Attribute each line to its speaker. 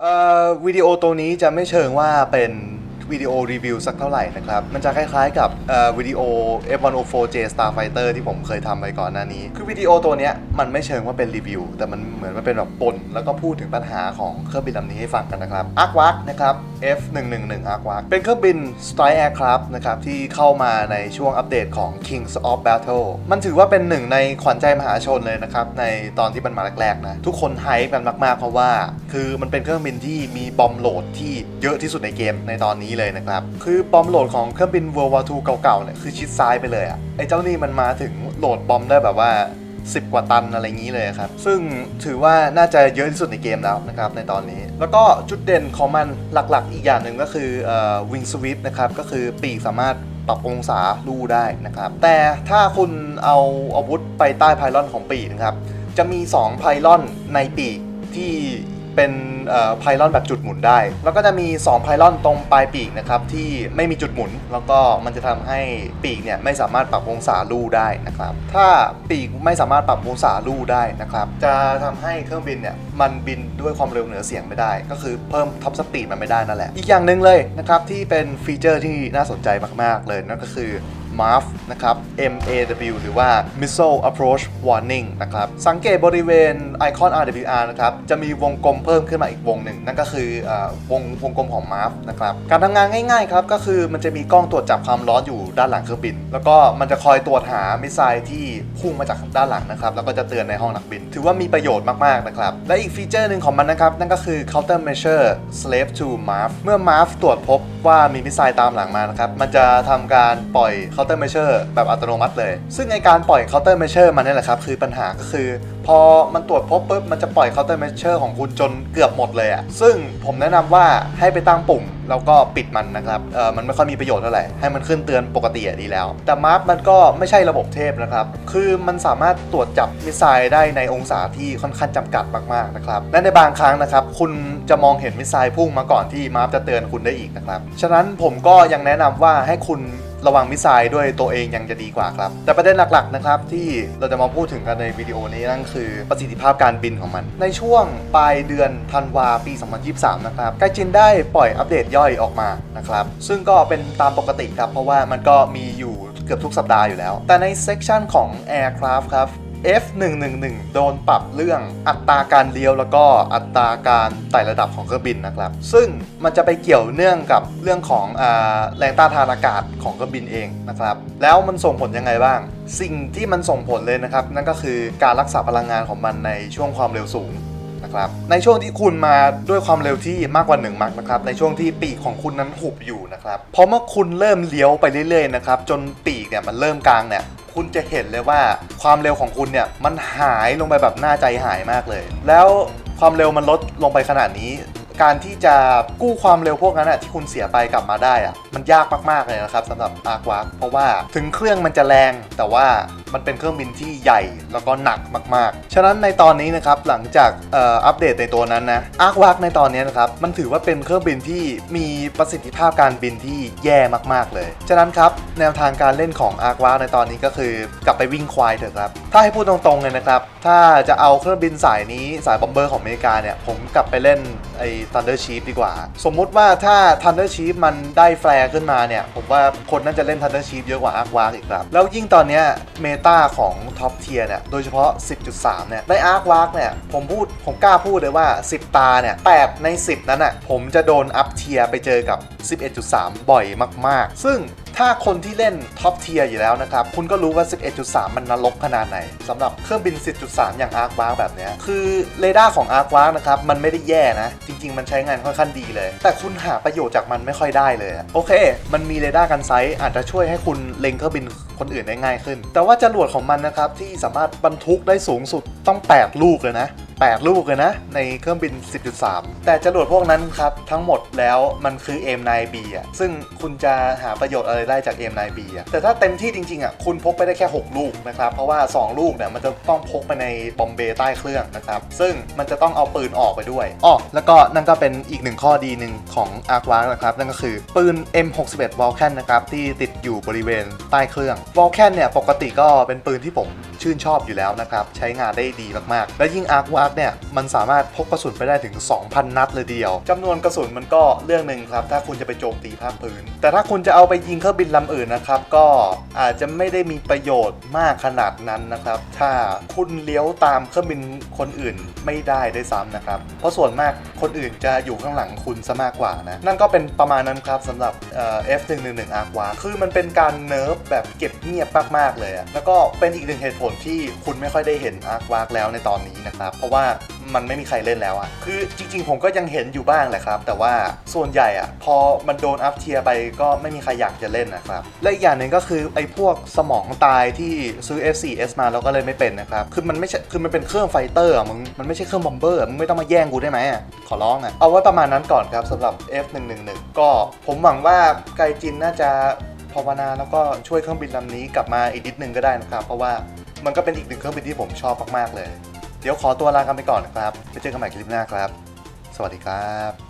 Speaker 1: เอ่อวิดีโอตัวนี้จะไม่เชิงว่าเป็นวิดีโอรีวิวสักเท่าไหร่นะครับ มันจะคล้ายๆกับเอ่อวิดีโอ F104J Starfighter ที่ผมเคยทำไปก่อนหน้านี้ คือวิดีโอตัวเนี้ยมันไม่เชิงว่าเป็นรีวิว แต่มันเหมือนมันเป็นแบบปนแล้วก็พูดถึงปัญหาของเครื่องบินลำนี้ให้ฟังกันนะครับอักวักนะครับ F111 a r k w a เป็นเครื่องบิน Strike Aircraft นะครับที่เข้ามาในช่วงอัปเดตของ Kings of Battle มันถือว่าเป็นหนึ่งในขวัญใจมหาชนเลยนะครับ ในตอนที่มันมาแรกๆนะ ทุกคนไฮป์กันมากๆ เพราะว่า คือมันเป็นเครื่องบินที่มีบอมโหลดที่เยอะที่สุดในเกมในตอนนี้เลยนะครับ คือบอมโหลดของเครื่องบิน World War II เก่าๆเนี่ยคือชิดซ้ายไปเลยอะไอ้เจ้านี่มันมาถึงโหลดบอมได้แบบว่า 10 กว่าตันอะไรอย่างนี้เลยครับ ซึ่งถือว่าน่าจะเยอะที่สุดในเกมแล้วนะครับในตอนนี้ แล้วก็จุดเด่นของมันหลักๆ อีกอย่างหนึ่งก็คือวิงสวิปนะครับก็คือปีกสามารถปรับองศาลู่ได้นะครับ แต่ถ้าคุณเอาอาวุธไปใต้ไพลอนของปีกนะครับจะมี 2 ไพลอนในปีกที่ เป็นไพลอนแบบจุดหมุนได้ แล้วก็จะมี2ไพลอนตรงปลายปีกนะครับที่ไม่มีจุดหมุน แล้วก็มันจะทำให้ปีกเนี่ยไม่สามารถปรับองศาลู่ได้นะครับ ถ้าปีกไม่สามารถปรับองศาลู่ได้นะครับ จะทำให้เครื่องบินเนี่ยมันบินด้วยความเร็วเหนือเสียงไม่ได้ ก็คือเพิ่มท็อปสปีดมันไม่ได้นั่นแหละ อีกอย่างหนึ่งเลยนะครับที่เป็นฟีเจอร์ที่น่าสนใจมากๆเลยนั่นก็คือ MAF นะครับ MAW หรือว่า Missile Approach Warning นะครับ สังเกตบริเวณไอคอน RWR นะครับ จะมีวงกลมเพิ่มขึ้นมาอีกวงหนึ่ง นั่นก็คือออวงวงกลมของ MAF นะครับ การทำงานง่ายๆครับ ก็คือมันจะมีกล้องตรวจจับความร้อนอยู่ด้านหลังเครื่องบิน แล้วก็มันจะคอยตรวจหามิสไซล์ที่พุ่งมาจากด้านหลังนะครับ แล้วก็จะเตือนในห้องนักบิน ถือว่ามีประโยชน์มากๆนะครับ และอีกฟีเจอร์หนึ่งของมันนะครับ นั่นก็คือ counter measure slave to MAF เมื่อ MAF ตรวจพบว่ามีมิสไซล์ตามหลังมานะครับ มันจะทำการปล่อย counter measure แบบอัตโนมัติเลย ซึ่งในการปล่อย counter measure มันนี่แหละครับคือปัญหาก็คือ พอมันตรวจพบปุ๊บมันจะปล่อย counter measure ของคุณจนเกือบหมดเลยอะซึ่งผมแนะนำว่าให้ไปตั้งปุ่มแล้วก็ปิดมันนะครับเออมันไม่ค่อยมีประโยชน์เท่าไหร่ ให้มันขึ้นเตือนปกติดีแล้ว แต่มาร์มันก็ไม่ใช่ระบบเทพนะครับ คือมันสามารถตรวจจับมิสไซล์ได้ในองศาที่ค่อนข้างจำกัดมากๆนะครับ และในบางครั้งนะครับ คุณจะมองเห็นมิสไซล์พุ่งมาก่อนที่มาร์จะเตือนคุณได้อีกนะครับ ฉะนั้นผมก็ยังแนะนำว่าให้คุณ ระวังมิสไซล์ด้วยตัวเองยังจะดีกว่าครับ แต่ประเด็นหลักๆนะครับที่เราจะมาพูดถึงกันในวิดีโอนี้นั่นคือประสิทธิภาพการบินของมัน ในช่วงปลายเดือนธันวาปี 2023 นะครับไกจินได้ปล่อยอัปเดตย่อยออกมานะครับซึ่งก็เป็นตามปกติครับ เพราะว่ามันก็มีอยู่เกือบทุกสัปดาห์อยู่แล้ว แต่ในเซกชันของ Aircraft ครับ F111 โดนปรับเรื่องอัตราการเลี้ยวแล้วก็อัตราการไต่ระดับของเครื่องบินนะครับ ซึ่งมันจะไปเกี่ยวเนื่องกับเรื่องของอแรงต้านทานอากาศของเครื่องบินเองนะครับ แล้วมันส่งผลยังไงบ้าง สิ่งที่มันส่งผลเลยนะครับ นั่นก็คือการรักษาพลังงานของมันในช่วงความเร็วสูงนะครับในช่วงที่คุณมาด้วยความเร็วที่มากกว่า1มักนะครับ ในช่วงที่ปีกของคุณนั้นหุบอยู่นะครับพอเมื่อคุณเริ่มเลี้ยวไปเรื่อยๆนะครับจนปีกเนี่ยมันเริ่มกลางเนี่ย คุณจะเห็นเลยว่าความเร็วของคุณเนี่ยมันหายลงไปแบบน่าใจหายมากเลย แล้วความเร็วมันลดลงไปขนาดนี้ การที่จะกู้ความเร็วพวกนั้นอะที่คุณเสียไปกลับมาได้อะมันยากมากๆเลยนะครับสำหรับอาร์ควาเพราะว่าถึงเครื่องมันจะแรงแต่ว่ามันเป็นเครื่องบินที่ใหญ่แล้วก็หนักมากๆ ฉะนั้นในตอนนี้นะครับหลังจากอ,อัปเดตในตัวนั้นนะอาร์ควาในตอนนี้นะครับมันถือว่าเป็นเครื่องบินที่มีประสิทธิภาพการบินที่แย่มากๆเลย ฉะนั้นครับแนวทางการเล่นของอาร์ควาในตอนนี้ก็คือกลับไปวิ่งควายเถอะครับ ถ้าให้พูดตรงๆเลยนะครับ ถ้าจะเอาเครื่องบินสายนี้สายบอมเบอร์ของอเมริกาเนี่ยผมกลับไปเล่นไอ้ Thunder Chief ดีกว่า สมมุติว่าถ้า Thunder Chief มันได้แฟร์ขึ้นมาเนี่ยผมว่าคนน่าจะเล่น Thunder Chief เยอะกว่า Arc Warp อีกครับแล้วยิ่งตอนนี้เมตาของท็อปเทียเนี่ย โดยเฉพาะ 10.3 เนี่ย ใน Arc Warp เนี่ย ผมพูด ผมกล้าพูดเลยว่า 10 ตาเนี่ย 8 ใน 10 นั้นอะ ผมจะโดนอัพเทียไปเจอกับ 11.3 บ่อยมาก ๆ ซึ่งถ้าคนที่เล่นท็อปเทียร์อยู่แล้วนะครับ คุณก็รู้ว่า 11.3 มันนรกขนาดไหนสำหรับเครื่องบิน 10.3 อย่าง Arc w a r แบบเนี้ยคือเรดาร์ของ Arc w a r นะครับ มันไม่ได้แย่นะ จริง ๆ มันใช้งานค่อนข้างดีเลย แต่คุณหาประโยชน์จากมันไม่ค่อยได้เลย โอเค มันมีเรดาร์กันไซส์อาจจะช่วยให้คุณเล็งเครื่องบิน คนอื่นได้ง่ายขึ้น แต่ว่าจรวดของมันนะครับที่สามารถบรรทุกได้สูงสุดต้อง 8 ลูกเลยนะ 8 ลูกเลยนะ ในเครื่องบิน 10.3 แต่จรวดพวกนั้นครับ ทั้งหมดแล้วมันคือ M9B อะซึ่งคุณจะหาประโยชน์อะไรได้จาก M9B อะแต่ถ้าเต็มที่จริงๆอะคุณพกไปได้แค่ 6 ลูกนะครับ เพราะว่า 2 ลูกเนี่ยมันจะต้องพกไปในบอมเบย์ใต้เครื่องนะครับซึ่งมันจะต้องเอาปืนออกไปด้วยอ้อแล้วก็นั่นก็เป็นอีกหนึ่งข้อดีหนึ่งของ Arc w a r นะครับนั่นก็คือปืน M61 Vulcan นะครับที่ติดอยู่บริเวณใต้เครื่องวอลแคนเนี่ยปกติก็เป็นปืนที่ผม ชื่นชอบอยู่แล้วนะครับ ใช้งานได้ดีมากๆ และยิ่ง Arc w a r เนี่ย มันสามารถพกกระสุนไปได้ถึง 2,000 นัดเลยเดียวจำนวนกระสุนมันก็เรื่องหนึ่งครับ ถ้าคุณจะไปโจมตีภาคพื้น แต่ถ้าคุณจะเอาไปยิงเครื่องบินลำอื่นนะครับ ก็อาจจะไม่ได้มีประโยชน์มากขนาดนั้นนะครับ ถ้าคุณเลี้ยวตามเครื่องบินคนอื่นไม่ได้ได้วยซ้ำนะครับ เพราะส่วนมากคนอื่นจะอยู่ข้างหลังคุณซะมากกว่านะ นั่นก็เป็นประมาณนั้นครับสำหรับเอ่อ F111 Arc w a r คือมันเป็นการเนิร์ฟแบบเก็บเงียบมากๆเลยอะแล้วก็เป็นอีกหนึ่งเหตุผลที่คุณไม่ค่อยได้เห็น Arc w a r แล้วในตอนนี้นะครับ เพราะว่ามันไม่มีใครเล่นแล้วอะคือจริงๆ ผมก็ยังเห็นอยู่บ้างแหละครับ แต่ว่าส่วนใหญ่อะพอมันโดนอัพเทียไปก็ไม่มีใครอยากจะเล่นนะครับ และอีกอย่างหนึ่งก็คือไอ้พวกสมองตายที่ซื้อ F4S มาแล้วก็เล่นไม่เป็นนะครับ คือมันไม่ใช่ คือมันเป็นเครื่องไฟเตอร์อะมึง มันไม่ใช่เครื่องบอมเบอร์อะมึงไม่ต้องมาแย่งกูได้ไหมอะขอร้องอะเอาไว้ประมาณนั้นก่อนครับสำหรับ F111 ก็ผมหวังว่าไกจินน่าจะภาวนาแล้วก็ช่วยเครื่องบินลำนี้กลับมาอีกนิดนึงก็ได้นะครับ เพราะว่า มันก็เป็นอีกหนึ่งเครื่องบินที่ผมชอบมากๆเลย เดี๋ยวขอตัวลากันไปก่อนนะครับ ไปเจอกันใหม่คลิปหน้าครับ สวัสดีครับ